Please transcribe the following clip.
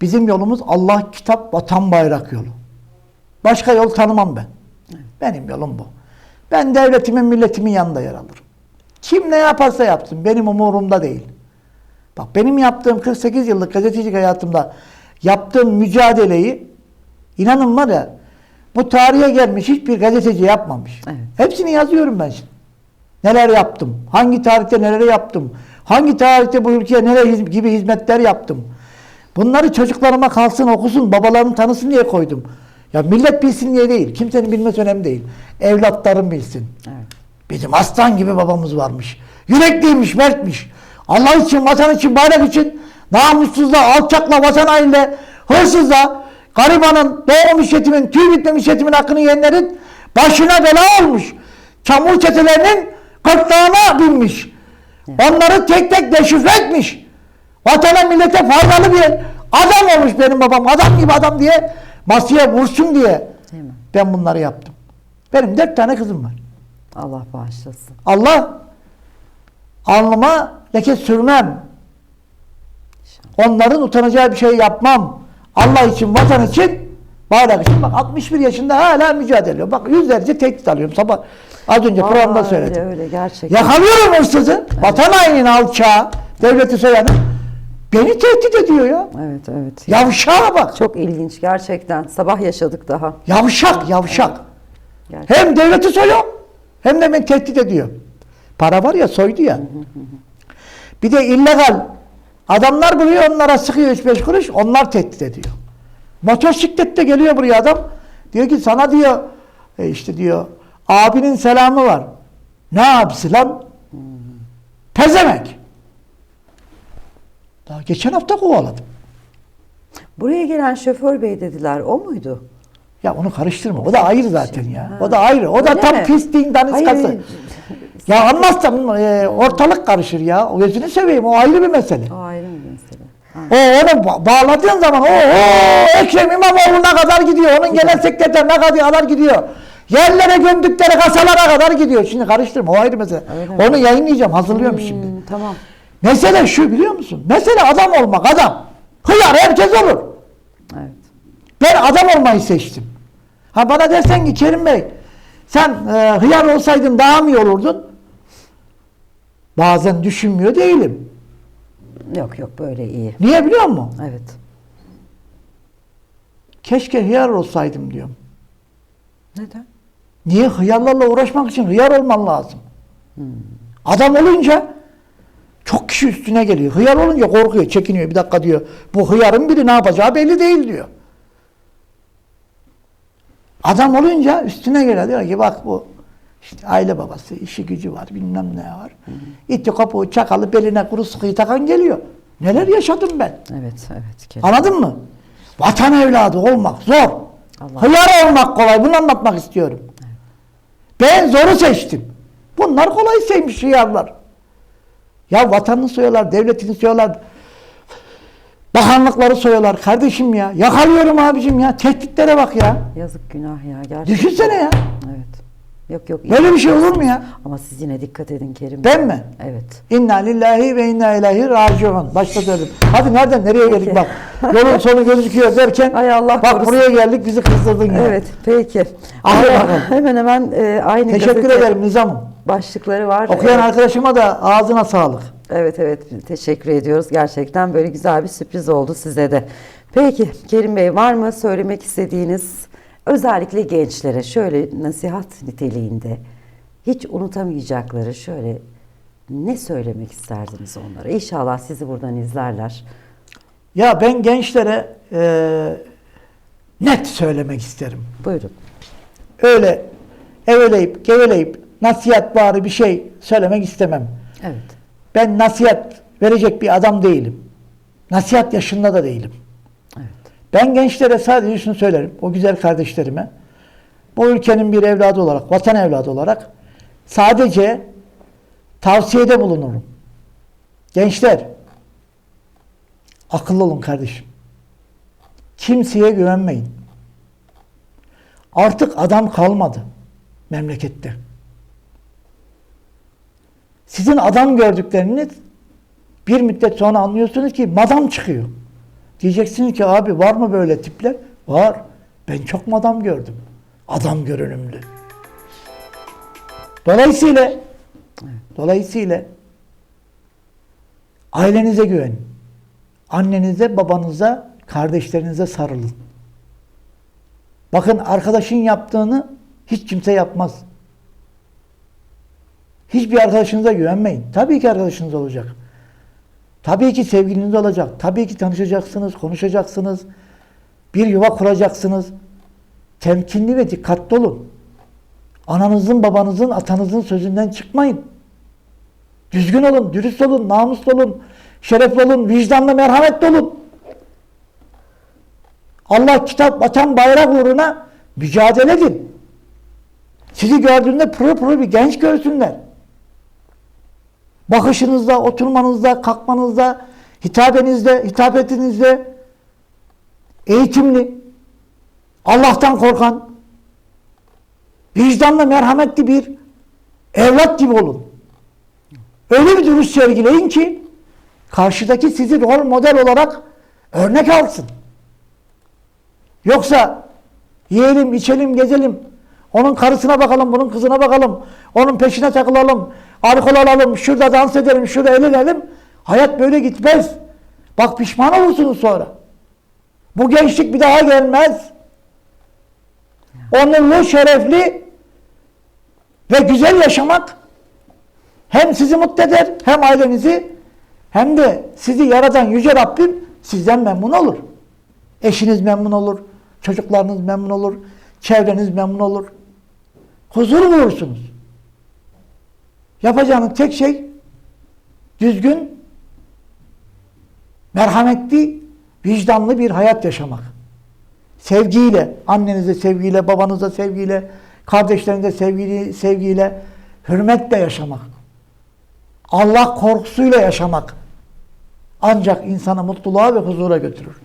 Bizim yolumuz Allah, kitap, vatan, bayrak yolu. Başka yol tanımam ben. Benim yolum bu. Ben devletimin, milletimin yanında yer alırım. Kim ne yaparsa yapsın benim umurumda değil. Bak benim yaptığım 48 yıllık gazetecilik hayatımda yaptığım mücadeleyi inanın var ya bu tarihe gelmiş hiçbir gazeteci yapmamış. Evet. Hepsini yazıyorum ben şimdi. Neler yaptım? Hangi tarihte neler yaptım? Hangi tarihte bu ülkeye neler gibi hizmetler yaptım? Bunları çocuklarıma kalsın okusun, babalarını tanısın diye koydum. Ya millet bilsin diye değil. Kimsenin bilmesi önemli değil. Evlatlarım bilsin. Evet. Bizim aslan gibi babamız varmış. Yürekliymiş, mertmiş. Allah için, vatan için, bayrak için namussuzla, alçakla, vatan hainle, hırsızla, garibanın, doğmamış yetimin, tüy bitmemiş yetimin hakkını yiyenlerin başına bela olmuş. Çamur çetelerinin gırtlağına binmiş. Onları tek tek deşifre etmiş. Vatana millete faydalı bir adam olmuş benim babam. Adam gibi adam diye masaya vursun diye ben bunları yaptım. Benim dört tane kızım var. Allah bağışlasın. Allah alnıma leke sürmem. Onların utanacağı bir şey yapmam. Allah için, vatan için, bayrak için. Bak 61 yaşında hala mücadele ediyor. Bak yüzlerce tehdit alıyorum. Sabah az önce programda söyledim. Öyle, öyle gerçekten. Yakalıyorum hırsızı. Vatan hainini alçağı, devleti soyanı. Beni tehdit ediyor ya. Evet evet. Yavşağa bak. Çok ilginç gerçekten. Sabah yaşadık daha. Yavşak, yavşak. Gerçekten. Hem devleti soyuyor hem de beni tehdit ediyor. Para var ya soydu ya. Bir de illegal adamlar buluyor onlara sıkıyor 3-5 kuruş onlar tehdit ediyor. Motosiklette geliyor buraya adam. Diyor ki sana diyor e işte diyor abinin selamı var. Ne abisi lan? Pezemek. Daha geçen hafta kovaladım. Buraya gelen şoför bey dediler. O muydu? Ya onu karıştırma. O da ayrı zaten ya. O da ayrı. O da Öyle tam mi? pisliğin daniskası. Ya anmazsam e, ortalık karışır ya. O gözünü seveyim. O ayrı bir mesele. O ayrı bir mesele. Ha. O onu ba- bağladığın zaman o, o Ekrem İmamoğlu'na kadar gidiyor. Onun genel sekreterine kadar gidiyor. Yerlere gömdükleri kasalara kadar gidiyor. Şimdi karıştırma. O ayrı mesele. Öyle mi? Onu yayınlayacağım. Hazırlıyorum Hmm, şimdi. Tamam. Mesele şu biliyor musun? Mesele adam olmak. Adam. Hıyar herkes olur. Evet. Ben adam olmayı seçtim. Ha bana dersen ki Kerim Bey sen e, hıyar olsaydın daha mı iyi olurdun? Bazen düşünmüyor değilim. Yok yok böyle iyi. Niye biliyor musun? Evet. Keşke hıyar olsaydım diyorum. Neden? Niye hıyarlarla uğraşmak için hıyar olman lazım. Adam olunca çok kişi üstüne geliyor. Hıyar olunca korkuyor, çekiniyor. Bir dakika diyor. Bu hıyarın biri ne yapacağı belli değil diyor. Adam olunca üstüne geliyor. Diyor ki bak bu işte aile babası, işi gücü var, bilmem ne var. İtti kopuğu çakalı beline kuru sıkıyı takan geliyor. Neler yaşadım ben. Evet evet. kesin. Anladın mı? Vatan evladı olmak zor. Allah. Hıyar olmak kolay. Bunu anlatmak istiyorum. Ben zoru seçtim. Bunlar kolay sevmiş hıyarlar. Ya vatanını soyuyorlar, devletini soyuyorlar. Bakanlıkları soyuyorlar. Kardeşim ya. Yakalıyorum abicim ya. Tehditlere bak ya. Yazık günah ya gerçekten. Düşünsene ya. Evet. Yok yok. Böyle bir şey olur mu ya? Ama siz yine dikkat edin Kerim. Ben mi? Evet. İnna lillahi ve inna ilahi raciun. Başta söyledim. Hadi nereden nereye geldik bak. Yolun sonu gözüküyor derken Ay Allah bak korusun. buraya geldik bizi kızdırdın ya. Evet peki. Hadi bakalım. hemen hemen e, aynı Teşekkür gazete ederim Nizam'ım. başlıkları var. Okuyan Evet. arkadaşıma da ağzına sağlık. Evet evet teşekkür ediyoruz. Gerçekten böyle güzel bir sürpriz oldu size de. Peki Kerim Bey var mı söylemek istediğiniz özellikle gençlere şöyle nasihat niteliğinde hiç unutamayacakları şöyle ne söylemek isterdiniz onlara? İnşallah sizi buradan izlerler. Ya ben gençlere eee, net söylemek isterim. Buyurun. Öyle eveleyip geveleyip nasihat bari bir şey söylemek istemem. Evet. Ben nasihat verecek bir adam değilim. Nasihat yaşında da değilim. Ben gençlere sadece şunu söylerim. O güzel kardeşlerime. Bu ülkenin bir evladı olarak, vatan evladı olarak sadece tavsiyede bulunurum. Gençler, akıllı olun kardeşim. Kimseye güvenmeyin. Artık adam kalmadı memlekette. Sizin adam gördükleriniz bir müddet sonra anlıyorsunuz ki madam çıkıyor. Diyeceksiniz ki abi var mı böyle tipler? Var. Ben çok adam gördüm? Adam görünümlü. Dolayısıyla dolayısıyla ailenize güvenin. Annenize, babanıza, kardeşlerinize sarılın. Bakın arkadaşın yaptığını hiç kimse yapmaz. Hiçbir arkadaşınıza güvenmeyin. Tabii ki arkadaşınız olacak. Tabii ki sevgiliniz olacak. Tabii ki tanışacaksınız, konuşacaksınız. Bir yuva kuracaksınız. Temkinli ve dikkatli olun. Ananızın, babanızın, atanızın sözünden çıkmayın. Düzgün olun, dürüst olun, namuslu olun, şerefli olun, vicdanlı, merhametli olun. Allah kitap, vatan, bayrak uğruna mücadele edin. Sizi gördüğünde pırıl pırıl bir genç görsünler. Bakışınızda, oturmanızda, kalkmanızda, hitabenizde, hitabetinizde eğitimli, Allah'tan korkan, vicdanlı, merhametli bir evlat gibi olun. Öyle bir duruş sergileyin ki karşıdaki sizi rol model olarak örnek alsın. Yoksa yiyelim, içelim, gezelim. Onun karısına bakalım, bunun kızına bakalım. Onun peşine takılalım. Alkol alalım, şurada dans edelim, şurada eğlenelim. Hayat böyle gitmez. Bak pişman olursunuz sonra. Bu gençlik bir daha gelmez. Onurlu, şerefli ve güzel yaşamak hem sizi mutlu eder, hem ailenizi, hem de sizi yaratan Yüce Rabbim sizden memnun olur. Eşiniz memnun olur, çocuklarınız memnun olur, çevreniz memnun olur. Huzur bulursunuz. Yapacağınız tek şey düzgün, merhametli, vicdanlı bir hayat yaşamak. Sevgiyle, annenize sevgiyle, babanıza sevgiyle, kardeşlerinize sevgiyle, sevgiyle, hürmetle yaşamak. Allah korkusuyla yaşamak ancak insanı mutluluğa ve huzura götürür.